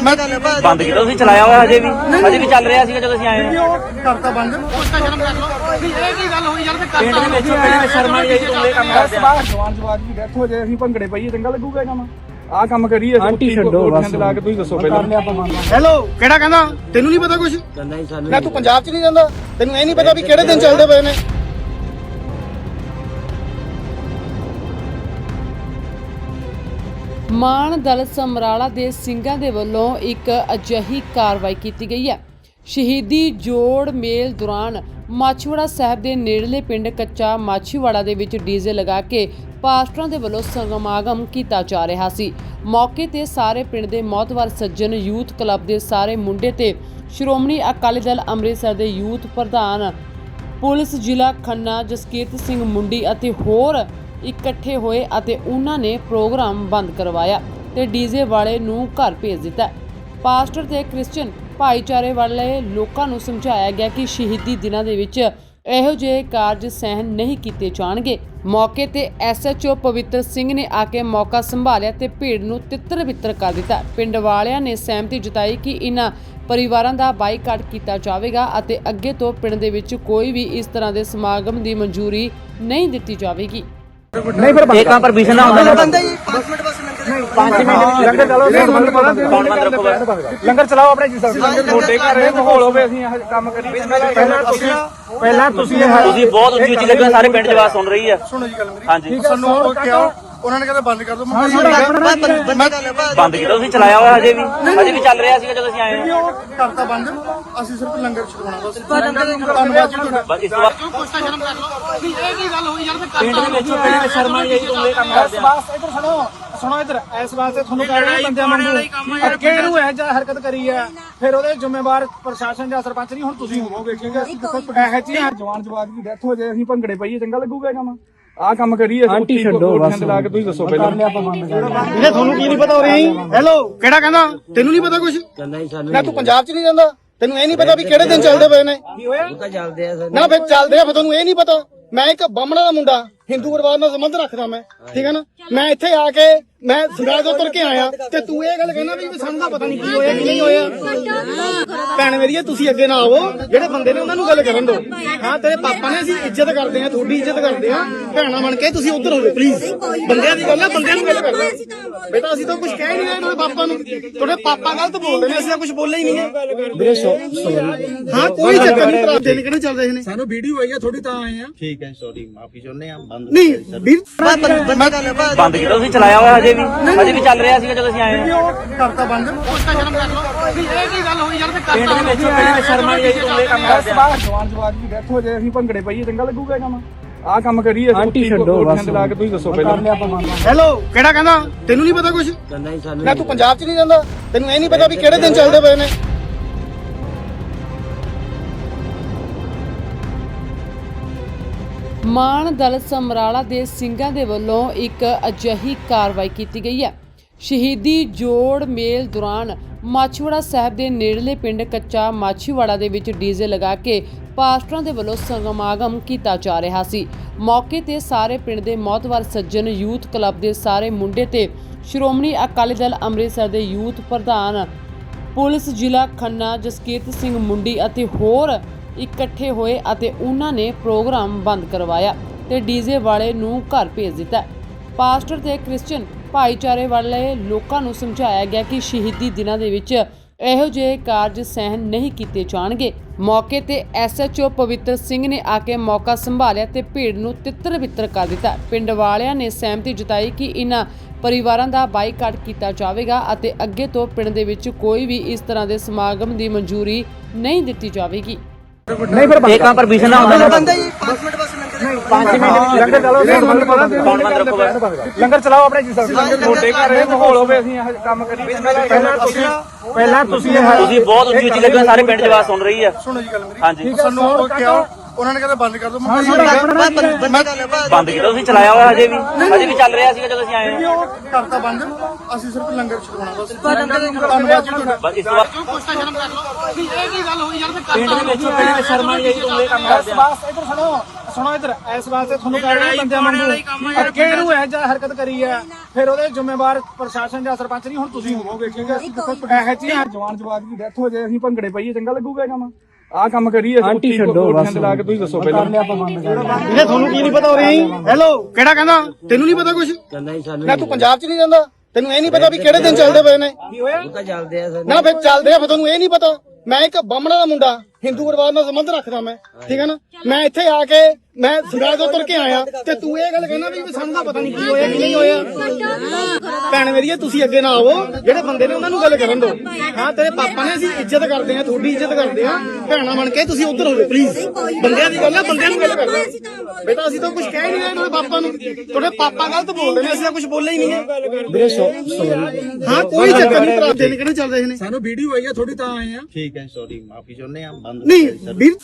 ਬੰਦ ਕੀਤਾ ਤੁਸੀਂ ਚਲਾਇਆ ਹੋਇਆ ਹਜੇ ਵੀ। ਹਜੇ ਵੀ ਚੱਲ ਰਿਹਾ ਸੀਗਾ ਜਦੋਂ ਅਸੀਂ ਆਏ। ਹਾਂ ਕਰਤਾ ਬੰਦ। ਸ਼ਰਮ ਕਰ ਲਓ। ਵੀ ਇਹ ਕੀ ਗੱਲ ਹੋਈ ਯਾਰ ਤੇ ਪਿੰਡ ਦੇ ਵਿੱਚ ਪਿੰਡ ਸ਼ਰਮਾ ਨਹੀਂ ਆਈ ਤੂੰ ਇਹ ਕੰਮ ਕਰਦੇ ਆ। ਜਵਾਨ ਜਵਾਨ ਦੀ ਡੈਥ ਹੋ ਜਾਏ ਅਸੀਂ ਭੰਗੜੇ ਪਈਏ ਚੰਗਾ ਲੱਗੂਗਾ ਇਹ ਕੰਮ। ਆਹ ਕੰਮ ਕਰੀਏ ਆਂਟੀ ਛੱਡੋ ਬਸ। ਲਾ ਕੇ ਤੁਸੀਂ ਦੱਸੋ ਪਹਿਲਾਂ। ਹੈਲੋ ਕਿਹੜਾ ਕਹਿੰਦਾ? ਤੈਨੂੰ ਨਹੀਂ ਪਤਾ ਕੁਝ ਨਾ ਤੂੰ ਪੰਜਾਬ 'ਚ ਨਹੀਂ ਜਾਂਦਾ? ਤੈਨੂੰ ਇਹ ਨਹੀਂ ਪਤਾ ਵੀ ਕਿਹੜੇ ਦਿਨ ਚੱਲਦੇ ਪਏ ਨੇ? ਮਾਨ ਦਲ ਸਮਰਾਲਾ ਦੇ ਸਿੰਘਾਂ ਦੇ ਵੱਲੋਂ ਇੱਕ ਅਜਿਹੀ ਕਾਰਵਾਈ ਕੀਤੀ ਗਈ ਹੈ। ਸ਼ਹੀਦੀ ਜੋੜ ਮੇਲ ਦੌਰਾਨ ਮਾਛੀਵਾੜਾ ਸਾਹਿਬ ਦੇ ਨੇੜਲੇ ਪਿੰਡ ਕੱਚਾ ਮਾਛੀਵਾੜਾ ਦੇ ਵਿੱਚ ਡੀਜ਼ੇ ਲਗਾ ਕੇ ਪਾਸਟਰਾਂ ਦੇ ਵੱਲੋਂ ਸਮਾਗਮ ਕੀਤਾ ਜਾ ਰਿਹਾ ਸੀ। ਮੌਕੇ ਤੇ ਸਾਰੇ ਪਿੰਡ ਦੇ ਮੌਤਵਰ ਸੱਜਣ, ਯੂਥ ਕਲੱਬ ਦੇ ਸਾਰੇ ਮੁੰਡੇ ਤੇ ਸ਼੍ਰੋਮਣੀ ਅਕਾਲੀ ਦਲ ਅੰਮ੍ਰਿਤਸਰ ਦੇ ਯੂਥ ਪ੍ਰਧਾਨ, ਪੁਲਿਸ ਜ਼ਿਲ੍ਹਾ ਖੰਨਾ ਜਸਕੀਰਤ ਸਿੰਘ ਮੁੰਡੀ ਅਤੇ ਹੋਰ ਇਕੱਠੇ ਹੋਏ ਅਤੇ ਉਹਨਾਂ ਨੇ ਪ੍ਰੋਗਰਾਮ ਬੰਦ ਕਰਵਾਇਆ ਤੇ ਡੀਜ਼ੇ ਵਾਲੇ ਨੂੰ ਘਰ ਭੇਜ ਦਿੱਤਾ। ਪਾਸਟਰ ਤੇ ਕ੍ਰਿਸਚੀਅਨ ਭਾਈਚਾਰੇ ਵਾਲੇ ਲੋਕਾਂ ਨੂੰ ਸਮਝਾਇਆ ਗਿਆ ਕਿ ਸ਼ਹੀਦੀ ਦਿਨਾਂ ਦੇ ਵਿੱਚ ਇਹੋ ਜਿਹੇ ਕਾਰਜ ਸਹਿਨ ਨਹੀਂ ਕੀਤੇ ਜਾਣਗੇ। ਮੌਕੇ ਤੇ ਐਸਐਚਓ ਪਵਿੱਤਰ ਸਿੰਘ ਨੇ ਆ ਕੇ ਮੌਕਾ ਸੰਭਾਲਿਆ ਤੇ ਭੀੜ ਨੂੰ ਤਿੱਤਰ ਬਿੱਤਰ ਕਰ ਦਿੱਤਾ। ਪਿੰਡ ਵਾਲਿਆਂ ਨੇ ਸਹਿਮਤੀ ਜਤਾਈ ਕਿ ਇਹਨਾਂ ਪਰਿਵਾਰਾਂ ਦਾ ਬਾਈਕਾਟ ਕੀਤਾ ਜਾਵੇਗਾ ਅਤੇ ਅੱਗੇ ਤੋਂ ਪਿੰਡ ਦੇ ਵਿੱਚ ਕੋਈ ਵੀ ਇਸ ਤਰ੍ਹਾਂ ਦੇ ਸਮਾਗਮ ਦੀ ਮਨਜ਼ੂਰੀ ਨਹੀਂ ਦਿੱਤੀ ਜਾਵੇਗੀ। ਨਹੀਂ ਫਿਰ ਇਹ ਕੰਮ ਪਰਮਿਸ਼ਨ ਨਾ ਹੁੰਦਾ ਬੰਦਾ ਜੀ 5 ਮਿੰਟ ਬਸ ਲੰਗਰ 5 ਮਿੰਟ ਲੰਗਰ ਚਲਾਓ ਕੌਣ ਬੰਦ ਰੱਖੋ ਲੰਗਰ ਚਲਾਓ ਆਪਣੇ ਜੀ ਸਾਹਿਬ ਤੁਹਾਡੇ ਘਰ ਇਹ ਮਾਹੌਲ ਹੋਵੇ ਅਸੀਂ ਇਹ ਕੰਮ ਕਰੀਏ। ਪਹਿਲਾਂ ਤੁਸੀਂ ਪਹਿਲਾਂ ਤੁਸੀਂ ਇਹ ਤੁਸੀਂ ਬਹੁਤ ਉੱਚੀ ਉੱਚੀ ਲੱਗੇ ਸਾਰੇ ਪਿੰਡ 'ਚ ਆਵਾਜ਼ ਸੁਣ ਰਹੀ ਆ। ਸੁਣੋ ਜੀ ਗੱਲ ਮੇਰੀ। ਹਾਂਜੀ। ਸਾਨੂੰ ਕਿਹਾ ਉਹਨਾਂ ਨੇ ਕਹਿੰਦਾ ਬੰਦ ਕਰ ਦੋ ਮੈਂ ਮੈਂ ਬੰਦ ਕੀਤਾ ਤੁਸੀਂ ਚਲਾਇਆ ਹੋਇਆ ਹਜੇ ਵੀ। ਹਜੇ ਵੀ ਚੱਲ ਰਿਹਾ ਸੀਗਾ ਜਦੋਂ ਅਸੀਂ ਆਏ ਹਾਂ। ਕਰਤਾ ਬੰਦ। ਅਸੀਂ ਸਿਰਫ ਲੰਗਰ ਛਕਾਉਣਾ ਬਸ। ਧੰਨਵਾਦ ਜੀ ਤੁਹਾਡਾ। ਬਸ ਇਸ ਤੋਂ ਬਾਅਦ ਤੂੰ ਪੁੱਛਦਾ ਸ਼ਰਮ ਕਰ ਲਓ ਵੀ ਇਹ ਕੀ ਗੱਲ ਹੋਈ ਯਾਰ ਤੇ ਪਿੰਡ ਦੇ ਵਿੱਚ ਪਿੰਡ ਸ਼ਰਮਾ ਨਹੀਂ ਆਈ ਤੂੰ ਇਹ ਕੰਮ ਕਰਦੇ ਆ। ਬਸ ਇਧਰ ਸੁਣੋ ਸੁਣੋ ਇਧਰ। ਇਸ ਵਾਸਤੇ ਤੁਹਾਨੂੰ ਕਹਿ ਰਿਹਾ ਬੰਦਿਆਂ ਵਾਂਗੂ ਅੱਗੇ ਨੂੰ ਇਹ ਜਿਹਾ ਹਰਕਤ ਕਰੀ ਹੈ ਫਿਰ ਉਹਦੇ ਜ਼ਿੰਮੇਵਾਰ ਪ੍ਰਸ਼ਾਸਨ ਜਾਂ ਸਰਪੰਚ ਨਹੀਂ ਹੁਣ ਤੁਸੀਂ ਹੋਵੋਗੇ ਕਿਉਂਕਿ ਅਸੀਂ ਦੇਖੋ ਇਹ ਚੀਜ਼ ਜਵਾਨ ਜਵਾਨ ਦੀ ਡੈਥ ਹੋ ਜਾਏ ਅਸੀਂ ਭੰਗੜੇ ਪਈਏ ਚੰਗਾ ਲੱਗੂਗਾ ਕੰਮ। ਆਹ ਕੰਮ ਕਰੀਏ ਆਂਟੀ ਛੱਡੋ ਬਸ। ਲਾ ਕੇ ਤੁਸੀਂ ਦੱਸੋ ਪਹਿਲਾਂ। ਵੀਰੇ ਤੁਹਾਨੂੰ ਕੀ ਨਹੀਂ ਪਤਾ ਹੋ ਰਹੀ ਹੈਲੋ ਕਿਹੜਾ ਕਹਿੰਦਾ? ਤੈਨੂੰ ਨਹੀਂ ਪਤਾ ਕੁਝ ਨਾ ਤੂੰ ਪੰਜਾਬ 'ਚ ਨਹੀਂ ਜਾਂਦਾ ਤੈਨੂੰ ਇਹ ਨਹੀਂ ਪਤਾ ਵੀ ਕਿਹੜੇ ਦਿਨ ਚੱਲਦੇ ਪਏ ਨੇ? ਨਾ ਫਿਰ ਚੱਲਦੇ ਆ ਫਿਰ ਤੁਹਾਨੂੰ ਇਹ ਨਹੀਂ ਪਤਾ। ਮੈਂ ਇੱਕ ਬਾਹਮਣਾ ਦਾ ਮੁੰਡਾ। ਹਿੰਦੂ ਪਰਿਵਾਰ ਨਾਲ ਸੰਬੰਧ ਰੱਖਦਾ ਮੈਂ ਠੀਕ ਹੈ ਨਾ? ਮੈਂ ਇੱਥੇ ਆ ਕੇ ਮੈਂ ਸਿੰਗਾਜ ਤੋਂ ਤੁਰ ਕੇ ਆਇਆ ਤੇ ਤੂੰ ਇਹ ਗੱਲ ਕਹਿਣਾ ਵੀ ਸਾਨੂੰ ਤਾਂ ਪਤਾ ਨਹੀਂ ਕੀ ਹੋਇਆ ਕੀ ਨਹੀਂ ਹੋਇਆ। ਭੈਣ ਮੇਰੀ ਤੁਸੀਂ ਅੱਗੇ ਨਾ ਆਵੋ ਜਿਹੜੇ ਬੰਦੇ ਨੇ ਉਹਨਾਂ ਨੂੰ ਗੱਲ ਕਰਨ ਦਿਓ। ਹਾਂ ਤੇਰੇ ਪਾਪਾ ਨੇ ਅਸੀਂ ਇੱਜ਼ਤ ਕਰਦੇ ਆ ਤੁਹਾਡੀ ਇੱਜ਼ਤ ਕਰਦੇ ਆ ਭੈਣਾ ਬਣ ਕੇ ਤੁਸੀਂ ਉੱਧਰ ਹੋਵੋ ਪਲੀਜ਼ ਬੰਦਿਆਂ ਦੀ ਗੱਲ ਆ ਬੰਦਿਆਂ ਨੂੰ ਗੱਲ ਕਰਨਾ। ਬੇਟਾ ਅਸੀਂ ਤਾਂ ਕੁਝ ਕਹਿ ਨਹੀਂ ਰਹੇ ਤੁਹਾਡੇ ਪਾਪਾ ਨੂੰ ਤੁਹਾਡੇ ਪਾਪਾ ਗਲਤ ਬੋਲਦੇ ਨੇ ਅਸੀਂ ਤਾਂ ਕੁਝ ਬੋਲਿਆ ਹੀ ਨਹੀਂ ਹੈ। ਵੀਰੇ ਹਾਂ ਕੋਈ ਚੱਕਰ ਨਹੀਂ ਤਰਾ ਦਿਨ ਕਿਹਨੇ ਚੱਲ ਰਹੇ ਨੇ? ਸਾਨੂੰ ਵੀਡੀਓ ਆਈ ਹੈ ਥੋੜੀ ਤਾਂ ਆਏ ਆ। ਠੀਕ ਹੈ ਸੌਰੀ ਮਾਫੀ ਚਾਹੁੰਦੇ ਆ ਬੰਦ ਨਹੀਂ ਵੀਰ ਮੈਂ ਬੰਦ ਕੀਤਾ ਤੁਸੀਂ ਚਲਾਇਆ ਹੋਇਆ ਹਜੇ ਵੀ। ਹਜੇ ਵੀ ਚੱਲ ਰਿਹਾ ਸੀਗਾ ਜਦੋਂ ਅਸੀਂ ਆਏ ਹਾਂ। ਕਰਤਾ ਬੰਦ। ਪੁੱਛਦਾ ਸ਼ਰਮ ਕਰ ਲਓ। ਵੀ ਇਹ ਕੀ ਗੱਲ ਹੋਈ ਯਾਰ ਤੇ ਦੇ ਪਿੰਡ ਸ਼ਰਮਾ ਨਹੀਂ ਆਈ ਤੂੰ ਇਹ ਕੰਮ ਕਰਦੇ ਆ। ਜਵਾਨ ਜਵਾਨ ਦੀ ਡੈਥ ਹੋ ਜਾਏ ਅਸੀਂ ਭੰਗੜੇ ਪਈਏ ਚੰਗਾ ਲੱਗੂਗਾ ਕੰਮ। ਆਹ ਕੰਮ ਕਰੀਏ ਆਂਟੀ ਛੱਡੋ ਬਸ। ਲਾ ਕੇ ਤੁਸੀਂ ਦੱਸੋ ਪਹਿਲਾਂ। ਹੈਲੋ ਕਿਹੜਾ ਕਹਿੰਦਾ? ਤੈਨੂੰ ਨਹੀਂ ਪਤਾ ਕੁਝ ਨਾ ਤੂੰ ਪੰਜਾਬ 'ਚ ਨਹੀਂ ਜਾਂਦਾ? ਤੈਨੂੰ ਇਹ ਨਹੀਂ ਪਤਾ ਵੀ ਕਿਹੜੇ ਦਿਨ ਚੱਲਦੇ ਪਏ ਨੇ। ਮਾਨ ਦਲ ਸਮਰਾਲਾ ਦੇ ਸਿੰਘਾਂ ਦੇ ਵੱਲੋਂ ਇੱਕ ਅਜਿਹੀ ਕਾਰਵਾਈ ਕੀਤੀ ਗਈ ਹੈ। ਸ਼ਹੀਦੀ ਜੋੜ ਮੇਲ ਦੌਰਾਨ ਮਾਛੀਵਾੜਾ ਸਾਹਿਬ ਦੇ ਨੇੜਲੇ ਪਿੰਡ ਕੱਚਾ ਮਾਛੀਵਾੜਾ ਦੇ ਵਿੱਚ ਡੀਜ਼ੇ ਲਗਾ ਕੇ ਪਾਸਟਰਾਂ ਦੇ ਵੱਲੋਂ ਸਮਾਗਮ ਕੀਤਾ ਜਾ ਰਿਹਾ ਸੀ। ਮੌਕੇ ਤੇ ਸਾਰੇ ਪਿੰਡ ਦੇ ਮੌਤਵਰ ਸੱਜਣ ਯੂਥ ਕਲੱਬ ਦੇ ਸਾਰੇ ਮੁੰਡੇ ਤੇ ਸ਼੍ਰੋਮਣੀ ਅਕਾਲੀ ਦਲ ਅੰਮ੍ਰਿਤਸਰ ਦੇ ਯੂਥ ਪ੍ਰਧਾਨ, ਪੁਲਿਸ ਜ਼ਿਲ੍ਹਾ ਖੰਨਾ ਜਸਕੀਰਤ ਸਿੰਘ ਮੁੰਡੀ ਅਤੇ ਹੋਰ ਇਕੱਠੇ ਹੋਏ ਅਤੇ ਉਹਨਾਂ ਨੇ ਪ੍ਰੋਗਰਾਮ ਬੰਦ ਕਰਵਾਇਆ ਤੇ ਡੀਜ਼ੇ ਵਾਲੇ ਨੂੰ ਘਰ ਭੇਜ ਦਿੱਤਾ। ਪਾਸਟਰ ਤੇ ਕ੍ਰਿਸਚੀਅਨ ਭਾਈਚਾਰੇ ਵਾਲੇ ਲੋਕਾਂ ਨੂੰ ਸਮਝਾਇਆ ਗਿਆ ਕਿ ਸ਼ਹੀਦੀ ਦਿਨਾਂ ਦੇ ਵਿੱਚ ਇਹੋ ਜਿਹੇ ਕਾਰਜ ਸਹਿਨ ਨਹੀਂ ਕੀਤੇ ਜਾਣਗੇ। ਮੌਕੇ ਤੇ ਐਸਐਚਓ ਪਵਿੱਤਰ ਸਿੰਘ ਨੇ ਆ ਕੇ ਮੌਕਾ ਸੰਭਾਲਿਆ ਤੇ ਭੀੜ ਨੂੰ ਤਿੱਤਰ ਬਿੱਤਰ ਕਰ ਦਿੱਤਾ। ਪਿੰਡ ਵਾਲਿਆਂ ਨੇ ਸਹਿਮਤੀ ਜਤਾਈ ਕਿ ਇਹਨਾਂ ਪਰਿਵਾਰਾਂ ਦਾ ਬਾਈਕਾਟ ਕੀਤਾ ਜਾਵੇਗਾ ਅਤੇ ਅੱਗੇ ਤੋਂ ਪਿੰਡ ਦੇ ਵਿੱਚ ਕੋਈ ਵੀ ਇਸ ਤਰ੍ਹਾਂ ਦੇ ਸਮਾਗਮ ਦੀ ਮਨਜ਼ੂਰੀ ਨਹੀਂ ਦਿੱਤੀ ਜਾਵੇਗੀ। ਨਹੀਂ ਫਿਰ ਇਹ ਕੰਮ ਪਰਮਿਸ਼ਨ ਨਾ ਹੁੰਦਾ ਬੰਦਾ ਜੀ 5 ਮਿੰਟ ਬਸ ਲੰਗਰ 5 ਮਿੰਟ ਲੰਗਰ ਚਲਾਓ ਬਸ ਲੰਗਰ ਆਪਣੇ ਜੀ ਸਾਹਿਬ। ਤੁਹਾਡੇ ਘਰ ਇਹ ਮਾਹੌਲ ਹੋਵੇ ਅਸੀਂ ਇਹ ਕੰਮ ਕਰੀਏ। ਪਹਿਲਾਂ ਤੁਸੀਂ ਪਹਿਲਾਂ ਤੁਸੀਂ ਇਹ ਤੁਸੀਂ ਬਹੁਤ ਉੱਚੀ ਉੱਚੀ ਲੱਗੇ ਸਾਰੇ ਪਿੰਡ ਆਵਾਜ਼ ਸੁਣ ਰਹੀ ਆ। ਸੁਣੋ ਜੀ ਗੱਲ ਮੇਰੀ। ਹਾਂਜੀ। ਸਾਨੂੰ ਉਹ ਕਿਹਾ ਉਹਨਾਂ ਨੇ ਕਹਿੰਦਾ ਬੰਦ ਕਰ ਦੋ ਮੈਂ ਬੰਦ ਕੀਤਾ। ਤੁਸੀਂ ਚਲਾਇਆ ਹੋਇਆ ਹਜੇ ਵੀ। ਹਜੇ ਵੀ ਚੱਲ ਰਿਹਾ ਸੀਗਾ ਜਦੋਂ ਅਸੀਂ ਆਏ ਹਾਂ। ਉਹ ਕਰਤਾ ਬੰਦ। ਅਸੀਂ ਸਿਰਫ ਲੰਗਰ ਛਕਾਉਣਾ ਬਸ। ਧੰਨਵਾਦ ਜੀ ਤੁਹਾਡਾ ਬਸ ਇਸ ਤੋਂ ਬਾਅਦ ਕੁਛ ਤਾਂ ਸ਼ਰਮ ਕਰ ਲਓ? ਵੀ ਇਹ ਕੀ ਗੱਲ ਹੋਈ ਯਾਰ ਮੈਂ ਪਿੰਡ ਦੇ ਵਿੱਚ ਪਿੰਡ ਵਿੱਚ ਸ਼ਰਮਾ ਨਹੀਂ ਆਈ ਤੂੰ ਇਹ ਕੰਮ ਕਰਦੇ ਆ। ਵਾਸਤੇ ਇੱਧਰ ਸੁਣੋ। ਸੁਣੋ ਇੱਧਰ ਇਸ ਵਾਸਤੇ ਤੁਹਾਨੂੰ ਕਹਿ ਰਹੇ ਬੰਦਿਆਂ ਵਾਂਗੂ ਅੱਗੇ ਨੂੰ ਇਹ ਜਾਂ ਹਰਕਤ ਕਰੀ ਹੈ ਫਿਰ ਉਹਦੇ ਜ਼ਿੰਮੇਵਾਰ ਪ੍ਰਸ਼ਾਸਨ ਜਾਂ ਸਰਪੰਚ ਨਹੀਂ ਹੁਣ ਤੁਸੀਂ ਹੋਵੋਗੇ ਠੀਕ ਹੈ ਇਹ ਚੀਜ਼ਾਂ ਜਵਾਨ ਜਵਾਕ ਦੀ ਡੈਥ ਹੋ ਜਾਏ ਅਸੀਂ ਭੰਗੜੇ ਪਾਈਏ ਚੰਗਾ ਲੱਗੂਗਾ ਕੰਮ? ਆਹ ਕੰਮ ਕਰੀਏ ਆਂਟੀ ਛੱਡੋ ਬਸ। ਲਾ ਕੇ ਤੁਸੀਂ ਦੱਸੋ ਪਹਿਲਾਂ। ਇਹ ਤੁਹਾਨੂੰ ਕੀ ਨਹੀਂ ਪਤਾ ਹੋ ਰਹੀ ਹੈਲੋ ਕਿਹੜਾ ਕਹਿੰਦਾ? ਤੈਨੂੰ ਨਹੀਂ ਪਤਾ ਕੁਝ ਨਾ ਤੂੰ ਪੰਜਾਬ 'ਚ ਨਹੀਂ ਰਹਿੰਦਾ ਤੈਨੂੰ ਇਹ ਨਹੀਂ ਪਤਾ ਵੀ ਕਿਹੜੇ ਦਿਨ ਚੱਲਦੇ ਪਏ ਨੇ? ਕੀ ਹੋਇਆ? ਨਾ ਫਿਰ ਚੱਲਦੇ ਆ ਫਿਰ ਤੁਹਾਨੂੰ ਇਹ ਨਹੀਂ ਪਤਾ। ਮੈਂ ਇੱਕ ਬਾਹਮਣਾ ਦਾ ਮੁੰਡਾ। ਹਿੰਦੂ ਪਰਿਵਾਰ ਨਾਲ ਸੰਬੰਧ ਰੱਖਦਾ ਮੈਂ ਠੀਕ ਹੈ ਨਾ? ਮੈਂ ਇੱਥੇ ਆ ਕੇ ਮੈਂ ਸਰਾਜ ਤੋਂ ਤੁਰ ਕੇ ਆਇਆ ਤੇ ਤੂੰ ਇਹ ਗੱਲ ਕਹਿਣਾ ਵੀ ਸਾਨੂੰ ਤਾਂ ਪਤਾ ਨਹੀਂ ਕੀ ਹੋਇਆ ਕੀ ਨਹੀਂ ਹੋਇਆ। ਭੈਣ ਮੇਰੀਏ ਤੁਸੀਂ ਅੱਗੇ ਨਾ ਆਵੋ ਜਿਹੜੇ ਬੰਦੇ ਨੇ ਉਹਨਾਂ ਨੂੰ ਗੱਲ ਕਰਨ ਦਿਓ ਹਾਂ ਤੇਰੇ ਪਾਪਾ ਨੇ ਅਸੀਂ ਇੱਜ਼ਤ ਕਰਦੇ ਆ ਤੁਹਾਡੀ ਇੱਜ਼ਤ ਕਰਦੇ ਆ ਭੈਣਾ ਬਣ ਕੇ ਤੁਸੀਂ ਉੱਧਰ ਹੋਵੇ ਪਲੀਜ਼ ਬੰਦਿਆਂ ਦੀ ਗੱਲ ਆ ਬੰਦਿਆਂ ਨੂੰ ਗੱਲ ਕਰਨਾ। ਬੇਟਾ ਅਸੀਂ ਤਾਂ ਕੁਝ ਕਹਿ ਨਹੀਂ ਰਹੇ ਤੁਹਾਡੇ ਪਾਪਾ ਨੂੰ। ਤੁਹਾਡੇ ਪਾਪਾ ਗਲਤ ਬੋਲਦੇ ਨੇ ਅਸੀਂ ਤਾਂ ਕੁਝ ਬੋਲੇ ਹੀ ਨਹੀਂ ਹੈ। ਵੀਰੇ ਹਾਂ ਕੋਈ ਚੱਕਰ ਨਹੀਂ ਭਰਾ ਦਿਨ ਕਿਹੜੇ ਚੱਲ ਰਹੇ ਨੇ। ਸਾਨੂੰ ਵੀਡੀਓ ਆਈ ਆ ਥੋੜੀ ਤਾਂ ਆਏ ਆ। ਠੀਕ ਹੈ ਸੌਰੀ ਮਾਫੀ ਚਾਹੁੰਦੇ ਆ ਬੰਦ ਨਹੀਂ ਵੀਰ